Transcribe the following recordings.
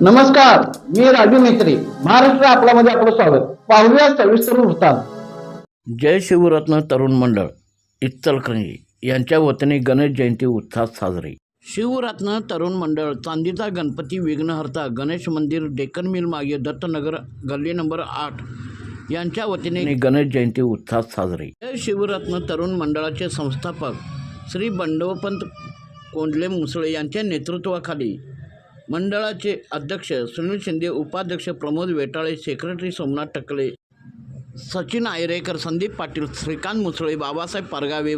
नमस्कार मी राजू मेत्री महाराष्ट्र आपल्यामध्ये आपलं स्वागत. पाहूया सविस्तर वृत्तांत. जय शिवरत्न तरुण मंडळ इचलकरंजी यांच्या वतीने गणेश जयंती उत्साहात साजरी. शिवरत्न तरुण मंडळ चांदीचा गणपती विघ्नहर्ता गणेश मंदिर डेक्कन मिल मागे दत्तनगर गल्ली नंबर आठ यांच्या वतीने गणेश जयंती उत्साहात साजरी. जय शिवरत्न तरुण मंडळाचे संस्थापक श्री बंडवपंत कोंडले मुसळे यांच्या नेतृत्वाखाली मंडळाचे अध्यक्ष सुनील शिंदे उपाध्यक्ष प्रमोद वेटाळे सेक्रेटरी सोमनाथ टकले सचिन आयरेकर संदीप पाटील श्रीकांत मुसळे बाबासाहेब पारगावे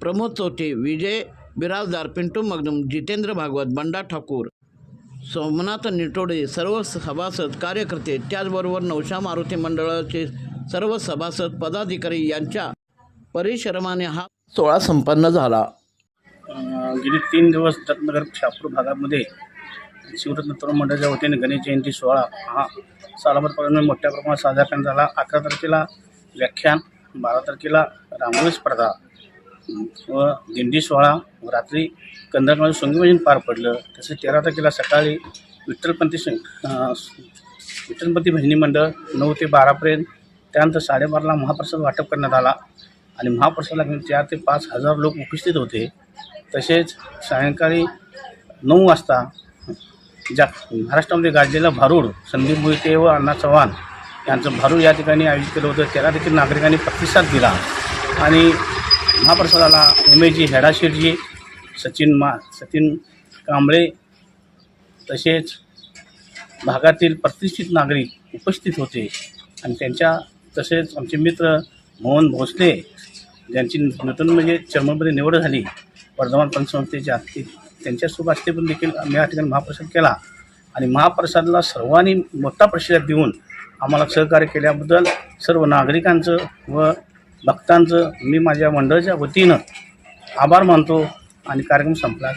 प्रमोद चौथे विजय बिराजदार पिंटू मग्नम जितेंद्र भागवत बंडा ठाकूर सोमनाथ निटोडे सर्व सभासद कार्यकर्ते त्याचबरोबर नवशा मारुती मंडळाचे सर्व सभासद पदाधिकारी यांच्या परिश्रमाने हा सोहळा संपन्न झाला. गेली तीन दिवस दत्तनगर शापूर भागामध्ये शिवरत्न तरुण मंडळाच्या वतीने गणेश जयंती सोहळा हा सालाभरपर्यंत मोठ्या प्रमाणात साजरा करण्यात झाला अकरा तारखेला व्याख्यान बारा तारखेला रांगोळी स्पर्धा व दिंडी सोहळा. रात्री कंदरमध्ये संगीभजन पार पडलं. तसेच तेरा तारखेला सकाळी विठ्ठलपंथी सं विठ्ठलपंथी भजनी मंडळ नऊ ते बारापर्यंत त्यानंतर साडेबाराला महाप्रसाद वाटप करण्यात आला आणि महाप्रसादाला घेऊन चार ते पाच हजार लोक उपस्थित होते. तसेच सायंकाळी नऊ वाजता ज्या महाराष्ट्रामध्ये गाजलेला भारूड संदीप मोहिते व अण्णा चव्हाण यांचं भारूड या ठिकाणी आयोजित केलं होतं. त्याला देखील नागरिकांनी प्रतिसाद दिला. आणि महाप्रसादाला उमेजी हेडाशेठजी सचिन मा सचिन कांबळे तसेच भागातील प्रतिष्ठित नागरिक उपस्थित होते. आणि त्यांच्या तसेच आमचे मित्र मोहन भोसले ज्यांची नूतन म्हणजे चर्ममध्ये निवड झाली वर्धमान पंचसंस्थेच्या त्यांच्या शुभ पण देखील आम्ही या ठिकाणी महाप्रसाद केला. आणि महाप्रसादला सर्वांनी मोठा प्रतिसाद देऊन आम्हाला सहकार्य केल्याबद्दल सर्व नागरिकांचं व भक्तांचं मी माझ्या मंडळाच्या वतीनं आभार मानतो आणि कार्यक्रम संपला.